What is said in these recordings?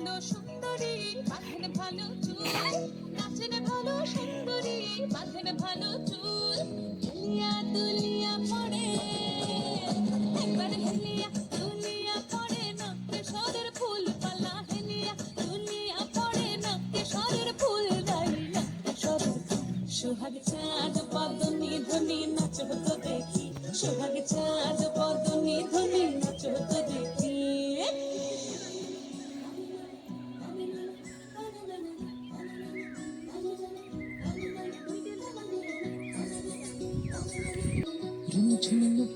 ভালো সুন্দরী, বাঁধেন ভালো চুল। নাচেন ভালো সুন্দরী, বাঁধেন ভালো চুল। হেলিয়া দুলিয়া পড়ে, একবার হেলিয়া দুলিয়া পড়ে নক্কে সরের ফুল পালা হেলিয়া দুলিয়া পড়ে নক্কে সরের ফুল দাই নক্কে সরের সোহাগ চাঁদ পদনী ধ্বনি নাচ হতো দেখি। সোহাগ চাঁদ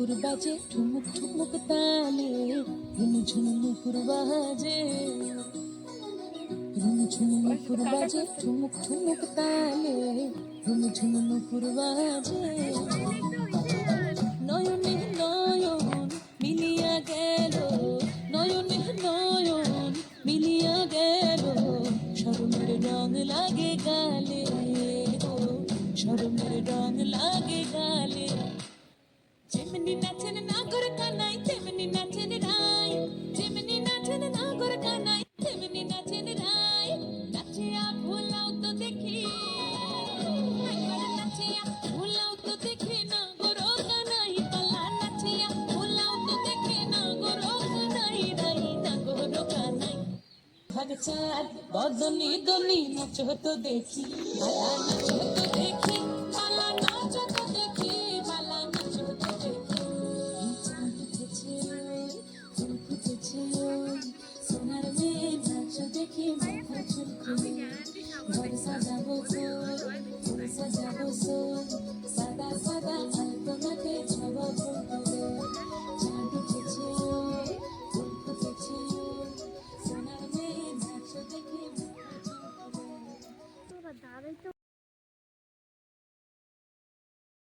নুপুর বাজে, ঠুমুক ঠুমুক তালে ঝুনঝুন নুপুর বাজে। ঝুনঝুন নুপুর বাজে, ঠুমুক ঠুমুক তালে ঝুনঝুন নুপুর বাজে। নয়নে নয়ন মিলিয়া গেল, নয়নে নয়ন মিলিয়া গেল, শরমের রং লাগে গালে। ও শরমের রং লাগে ভগচাঁদ বদনি দনি নাচ হতো দেখি বালা নাচ হতো দেখি বালা নাচ হতো দেখি বালা নাচ হতো দেখি। চাঁদ উঠেছে ফুল ফুটেছে সোনার মেয়ে নাচ দেখি।